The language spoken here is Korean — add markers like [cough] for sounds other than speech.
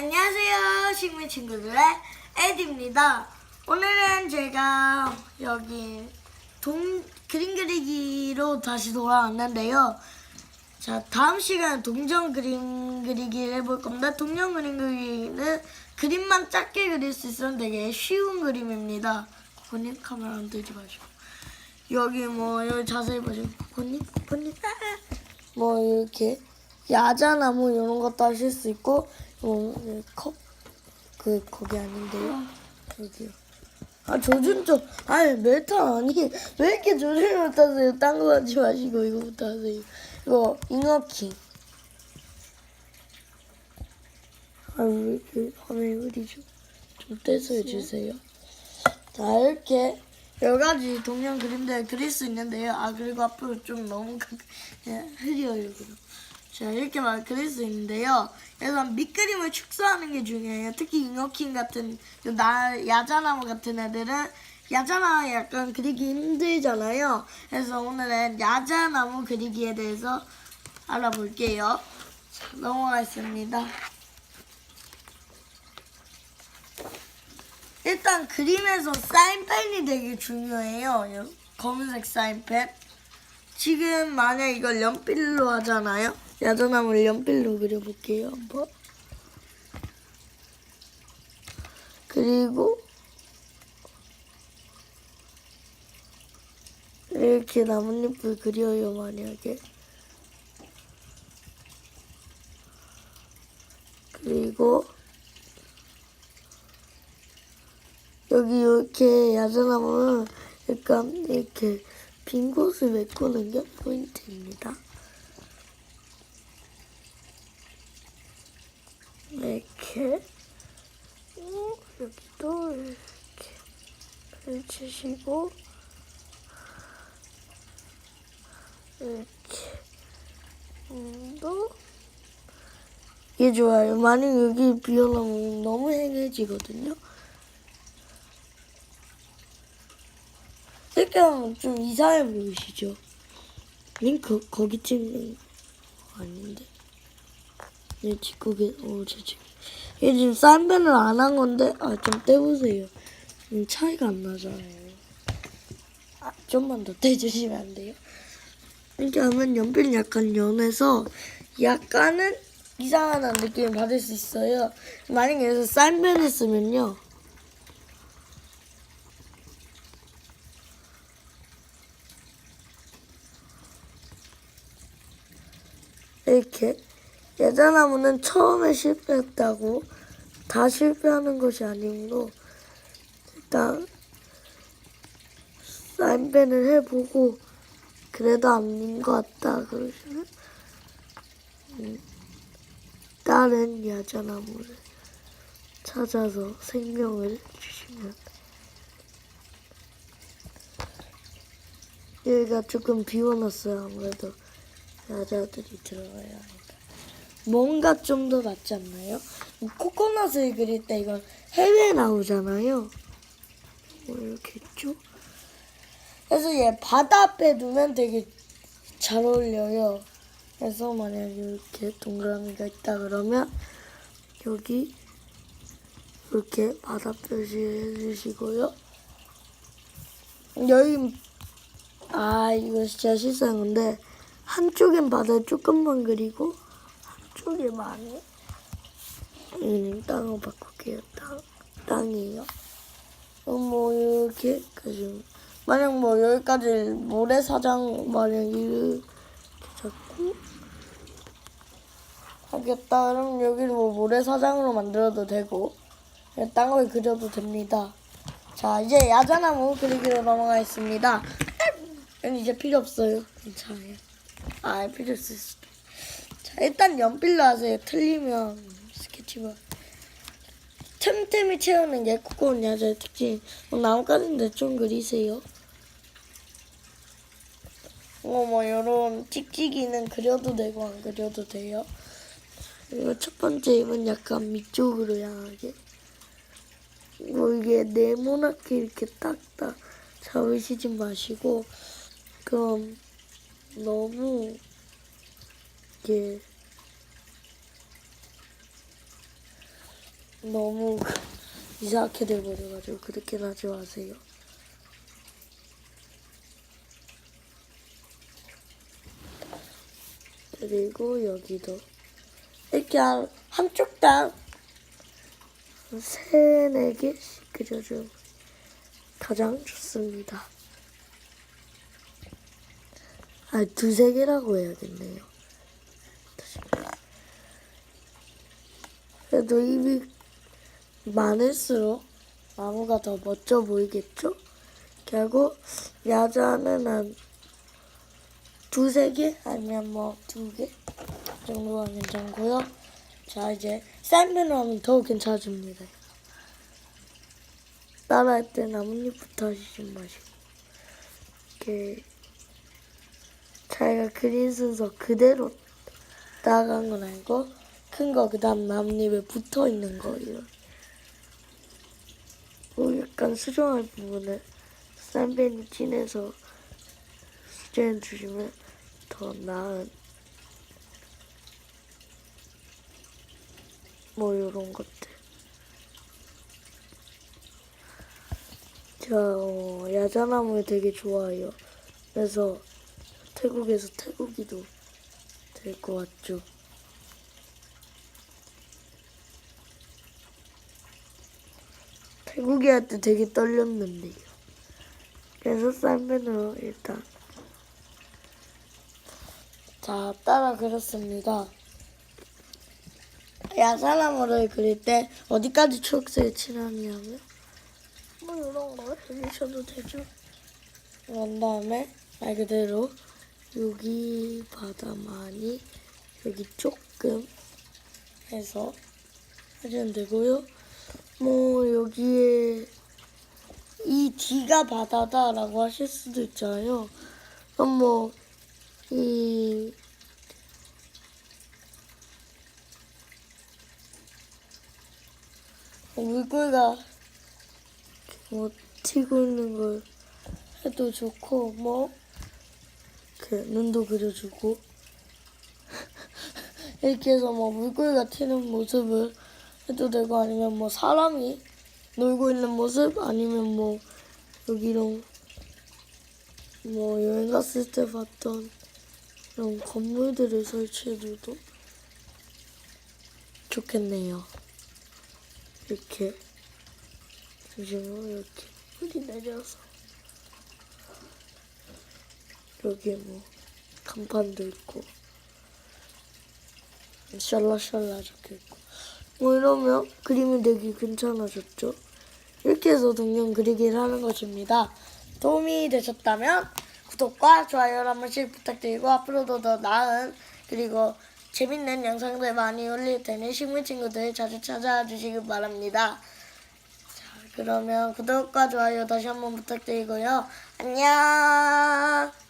안녕하세요, 식물 친구들의 에디입니다. 오늘은 제가 여기 동, 그림 그리기로 다시 돌아왔는데요. 자, 다음 시간에 동전 그림 그리기를 해볼 겁니다. 동전 그림 그리기는 그림만 작게 그릴 수 있어서 되게 쉬운 그림입니다. 코코님 카메라 안 들지 마시고. 여기 뭐, 여기 자세히 보시면, 코코님, 코코님, 아! 뭐, 이렇게 야자나무 이런 것도 하실 수 있고, 어, 컵, 그, 거기 아닌데요? 여기요. 아, 조준점. 아니, 멜타 아니. 왜 이렇게 조준을 못하세요? 딴 거 하지 마시고, 이거부터 하세요. 이거, 잉어킹. 아, 왜 이렇게 화면이 흐리죠? 좀 떼서 해주세요. 자, 이렇게 여러 가지 동양 그림들 그릴 수 있는데요. 아, 그리고 앞으로 좀 너무 가- 예, 흐려요, 그럼. 자, 이렇게 막 그릴 수 있는데요. 그래서 밑그림을 축소하는 게 중요해요. 특히 잉어킹 같은, 나, 야자나무 같은 애들은 야자나무 약간 그리기 힘들잖아요. 그래서 오늘은 야자나무 그리기에 대해서 알아볼게요. 자, 넘어가겠습니다. 일단 그림에서 사인펜이 되게 중요해요. 요 검은색 사인펜. 지금 만약 이걸 연필로 하잖아요. 야자나무를 연필로 그려볼게요. 한번. 그리고 이렇게 나뭇잎을 그려요 만약에. 그리고 여기 이렇게 야자나무는 약간 이렇게 빈 곳을 메꾸는 게 포인트입니다. 이렇게 어, 여기도 이렇게 펼치시고 이렇게 음, 또 이게 좋아요. 만약 여기 비어나면 너무 행해지거든요. 색감 좀 이상해 보이시죠? 링크 거기 찍는 거 아닌데. 얘 뒷고개 어, 제 지금 얘 지금 싼 펜을 안한 건데 아 좀 떼보세요. 음, 차이가 안 나잖아요. 아 좀만 더 떼주시면 안 돼요? 이렇게 하면 연필 약간 연해서 약간은 이상한 느낌을 받을 수 있어요. 만약에 여기서 싼 펜을 쓰면요. 이렇게 야자나무는 처음에 실패했다고 다 실패하는 것이 아니므로 일단 사인펜을 해보고 그래도 아닌 것 같다 그러시면 음, 다른 야자나무를 찾아서 생명을 주시면 여기가 조금 비워놨어요 아무래도 여자들이 들어가야. 뭔가 좀 더 낫지 않나요? 코코넛을 그릴 때 이건 해외에 나오잖아요. 뭐 이렇게 있죠? 그래서 얘 바다 앞에 두면 되게 잘 어울려요. 그래서 만약 이렇게 동그라미가 있다 그러면 여기 이렇게 바다 표시해 주시고요. 여기 아 이거 진짜 건데 한쪽엔 바다를 조금만 그리고 한 쪽에 많이. 여기는 땅을 바꿀게요 땅, 땅이에요. 그럼 뭐 이렇게 가지고 만약 뭐 여기까지 모래사장 만약 이렇게 잡고 하겠다. 그럼 여기를 뭐 모래사장으로 만들어도 되고 땅을 그려도 됩니다. 자 이제 야자나무 그리기로 넘어가겠습니다. 이제 필요 없어요. 괜찮아요. 아, 필요 있을 수도. 자, 일단 연필로 하세요. 틀리면 스케치북. 틈틈이 채우는 게 코코넛 야자의 특징. 뭐 나뭇가지인데 좀 그리세요. 어, 뭐, 요런 찍찍이는 그려도 되고 안 그려도 돼요. 그리고 첫 번째 입은 약간 밑쪽으로 향하게. 뭐, 이게 네모나게 이렇게 딱딱 잡으시지 마시고, 그럼 너무 이게 너무 [laughs] 이상하게 돼버려가지고 그렇게 하지 마세요. 그리고 여기도 이렇게 한, 한쪽 당 세네 개씩 그려주면 가장 좋습니다. 아, 두세 개라고 해야겠네요. 그래도 입이 많을수록 나무가 더 멋져 보이겠죠? 결국 야자는 한 두세 개 아니면 뭐 두 개 정도가 괜찮고요. 자 이제 샌드로 하면 더 괜찮아집니다. 따라할 때 나뭇잎부터 하시지 마시고 이렇게 자기가 그린 순서 그대로 따라간 건 아니고 큰 거 그다음 나뭇잎에 붙어 있는 거 이런. 뭐 약간 수정할 부분을 쌈벤이 진해서 수정해 주시면 더 나은 뭐 이런 것들. 저 어, 야자나무 되게 좋아해요. 그래서 태국에서 태국이도 될 것 같죠 태국이 할때 되게 떨렸는데요. 그래서 쌈면으로 일단 자 따라 그렸습니다. 야사나무를 그릴 때 어디까지 초록색을 칠하냐면 뭐 이런 거 해주셔도 되죠. 그런 다음에 말 그대로 여기 바다 많이 여기 조금 해서 하시면 되고요. 뭐 여기에 이 뒤가 바다다라고 하실 수도 있잖아요. 그럼 뭐 이 물고기가 뭐 튀고 있는 걸 해도 좋고 뭐 이렇게 눈도 그려주고 [laughs] 이렇게 해서 뭐 물고기가 튀는 모습을 해도 되고 아니면 뭐 사람이 놀고 있는 모습 아니면 뭐 여기로 뭐 여행 갔을 때 봤던 이런 건물들을 설치해줘도 좋겠네요. 이렇게 잠시만 이렇게 물이 내려서 여기 뭐 간판도 있고 샬라샬라 적혀있고 뭐 이러면 그림이 되게 괜찮아졌죠? 이렇게 해서 동영 그리기를 하는 것입니다. 도움이 되셨다면 구독과 좋아요를 한 번씩 부탁드리고 앞으로도 더 나은 그리고 재밌는 영상들 많이 올릴 테니 식물 친구들 자주 찾아와 주시기 바랍니다. 자, 그러면 구독과 좋아요 다시 한번 부탁드리고요. 안녕!